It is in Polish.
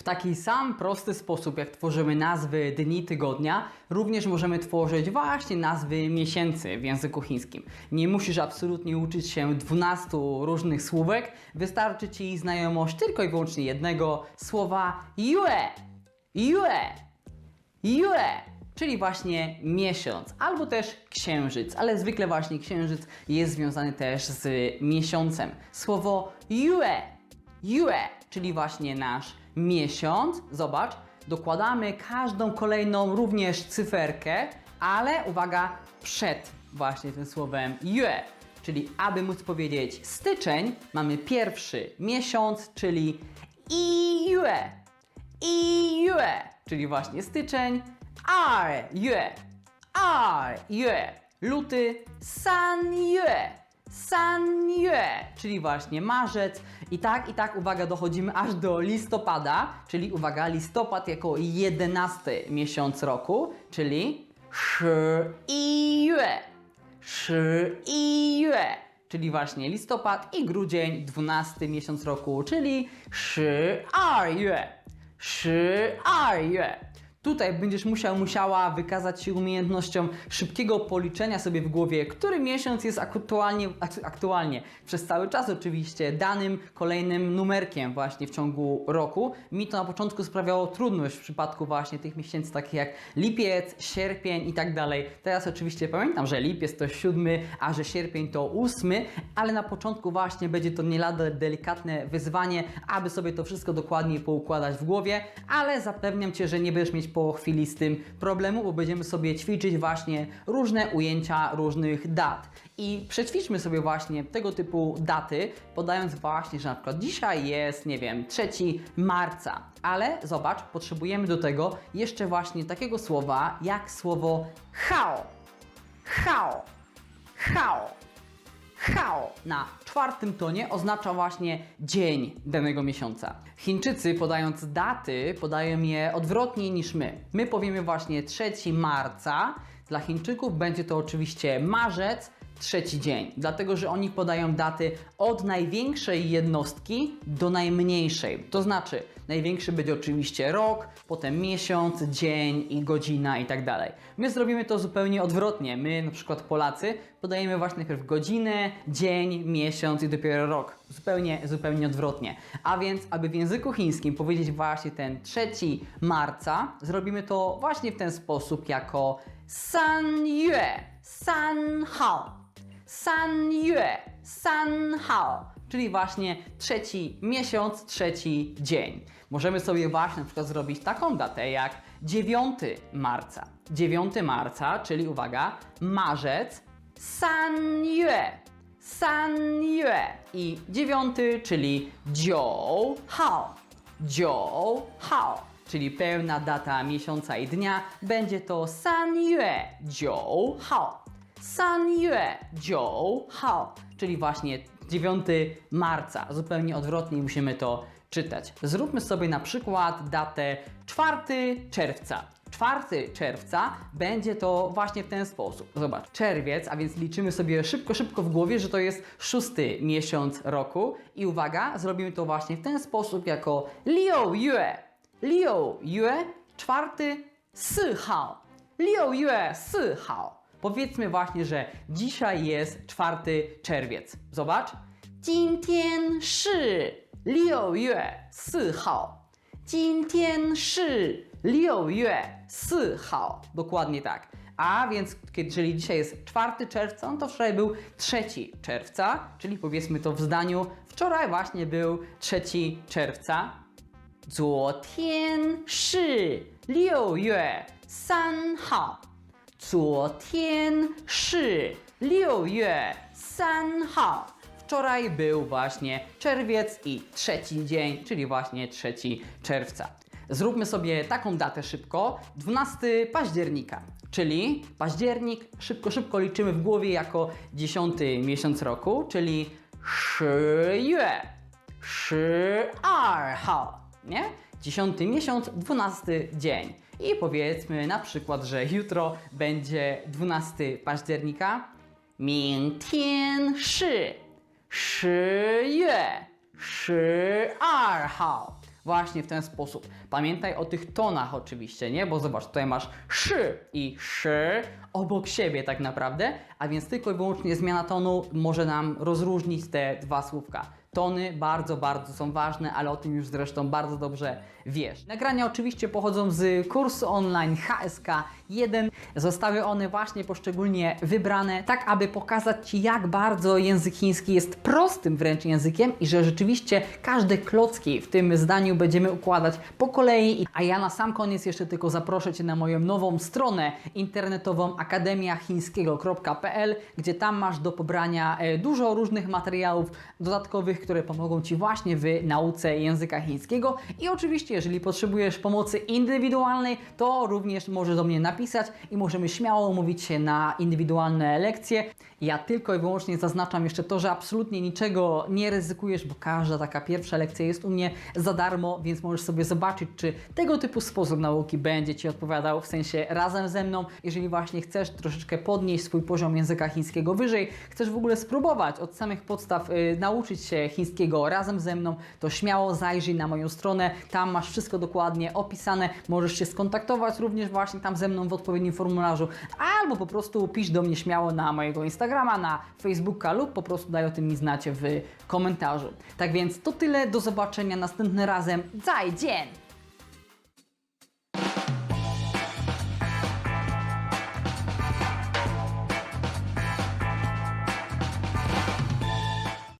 W taki sam prosty sposób, jak tworzymy nazwy dni tygodnia, również możemy tworzyć właśnie nazwy miesięcy w języku chińskim. Nie musisz absolutnie uczyć się 12 różnych słówek, wystarczy Ci znajomość tylko i wyłącznie jednego słowa yue. Yue. Yue, czyli właśnie miesiąc, albo też księżyc, ale zwykle właśnie księżyc jest związany też z miesiącem. Słowo yue, yue, czyli właśnie nasz miesiąc, zobacz, dokładamy każdą kolejną również cyferkę, ale uwaga, przed właśnie tym słowem yue. Czyli aby móc powiedzieć styczeń, mamy pierwszy miesiąc, czyli iyue. Iyue, czyli właśnie styczeń, ar yue, luty, san San Yue, czyli właśnie marzec. I tak, i tak, uwaga, dochodzimy aż do listopada, czyli uwaga, listopad jako jedenasty miesiąc roku, czyli Shi i i czyli właśnie listopad i grudzień, dwunasty miesiąc roku, czyli Shi Er Yue. Shi Yue. Tutaj będziesz musiał, musiała wykazać się umiejętnością szybkiego policzenia sobie w głowie, który miesiąc jest aktualnie, ak- aktualnie przez cały czas oczywiście danym kolejnym numerkiem właśnie w ciągu roku. Mi to na początku sprawiało trudność w przypadku właśnie tych miesięcy takich jak lipiec, sierpień i tak dalej. Teraz oczywiście pamiętam, że lipiec to siódmy, a że sierpień to ósmy, ale na początku właśnie będzie to nie lada delikatne wyzwanie, aby sobie to wszystko dokładnie poukładać w głowie, ale zapewniam Cię, że nie będziesz mieć po chwili z tym problemu, bo będziemy sobie ćwiczyć właśnie różne ujęcia różnych dat. I przećwiczmy sobie właśnie tego typu daty, podając właśnie, że na przykład dzisiaj jest, nie wiem, 3 marca, ale zobacz, potrzebujemy do tego jeszcze właśnie takiego słowa jak słowo hao. Hao. Hao. Hao na czwartym tonie oznacza właśnie dzień danego miesiąca. Chińczycy podając daty, podają je odwrotnie niż my. My powiemy właśnie 3 marca, dla Chińczyków będzie to oczywiście marzec, trzeci dzień, dlatego że oni podają daty od największej jednostki do najmniejszej. To znaczy, największy będzie oczywiście rok, potem miesiąc, dzień i godzina i tak dalej. My zrobimy to zupełnie odwrotnie. My, na przykład Polacy, podajemy właśnie najpierw godzinę, dzień, miesiąc i dopiero rok. Zupełnie, zupełnie odwrotnie. A więc, aby w języku chińskim powiedzieć właśnie ten 3 marca, zrobimy to właśnie w ten sposób jako san yue, san hao. San Yue, San Hao, czyli właśnie trzeci miesiąc, trzeci dzień. Możemy sobie właśnie na przykład zrobić taką datę jak 9 marca. 9 marca, czyli uwaga, marzec, San Yue, San Yue i 9, czyli Jiu Hao, Jiu Hao czyli pełna data miesiąca i dnia, będzie to San Yue Jiu Hao. San Yue Jiu Hao, czyli właśnie 9 marca. Zupełnie odwrotnie musimy to czytać. Zróbmy sobie na przykład datę 4 czerwca. 4 czerwca będzie to właśnie w ten sposób. Zobacz, czerwiec, a więc liczymy sobie szybko, szybko w głowie, że to jest szósty miesiąc roku. I uwaga, zrobimy to właśnie w ten sposób jako Liu Yue. Liu Yue, czwarty, Hao. Powiedzmy właśnie, że dzisiaj jest 4 czerwiec. Zobacz. 今天是六月四号。今天是六月四号. Dokładnie tak. A więc, kiedy, jeżeli dzisiaj jest 4 czerwca, no to wczoraj był 3 czerwca, czyli powiedzmy to w zdaniu, wczoraj właśnie był 3 czerwca. 昨天是六月三号。 昨天是六月三号。Wczoraj był właśnie czerwiec i trzeci dzień, czyli właśnie 3 czerwca. Zróbmy sobie taką datę szybko, 12 października, czyli październik szybko, szybko liczymy w głowie jako 10 miesiąc roku, czyli 十月十二号, nie? 10 miesiąc, 12 dzień. I powiedzmy na przykład, że jutro będzie 12 października. 明天是十月十二号。 Właśnie w ten sposób. Pamiętaj o tych tonach oczywiście, nie? Bo zobacz, tutaj masz szy i szy obok siebie tak naprawdę, a więc tylko i wyłącznie zmiana tonu może nam rozróżnić te dwa słówka. Tony bardzo, bardzo są ważne, ale o tym już zresztą bardzo dobrze wiesz. Nagrania oczywiście pochodzą z kursu online HSK 1. Zostały one właśnie poszczególnie wybrane, tak aby pokazać Ci, jak bardzo język chiński jest prostym wręcz językiem i że rzeczywiście każde klocki w tym zdaniu będziemy układać po kolei. A ja na sam koniec jeszcze tylko zaproszę Cię na moją nową stronę internetową akademiachińskiego.pl, gdzie tam masz do pobrania e, dużo różnych materiałów dodatkowych, które pomogą Ci właśnie w nauce języka chińskiego. I oczywiście, jeżeli potrzebujesz pomocy indywidualnej, to również możesz do mnie napisać i możemy śmiało umówić się na indywidualne lekcje. Ja tylko i wyłącznie zaznaczam jeszcze to, że absolutnie niczego nie ryzykujesz, bo każda taka pierwsza lekcja jest u mnie za darmo, więc możesz sobie zobaczyć, czy tego typu sposób nauki będzie Ci odpowiadał, w sensie razem ze mną, jeżeli właśnie chcesz troszeczkę podnieść swój poziom języka chińskiego wyżej, chcesz w ogóle spróbować od samych podstaw y, nauczyć się chińskiego razem ze mną, to śmiało zajrzyj na moją stronę, tam masz wszystko dokładnie opisane, możesz się skontaktować również właśnie tam ze mną w odpowiednim formularzu, albo po prostu pisz do mnie śmiało na mojego Instagrama, na Facebooka lub po prostu daj o tym mi znać w komentarzu. Tak więc to tyle, do zobaczenia następnym razem. Zajdzień!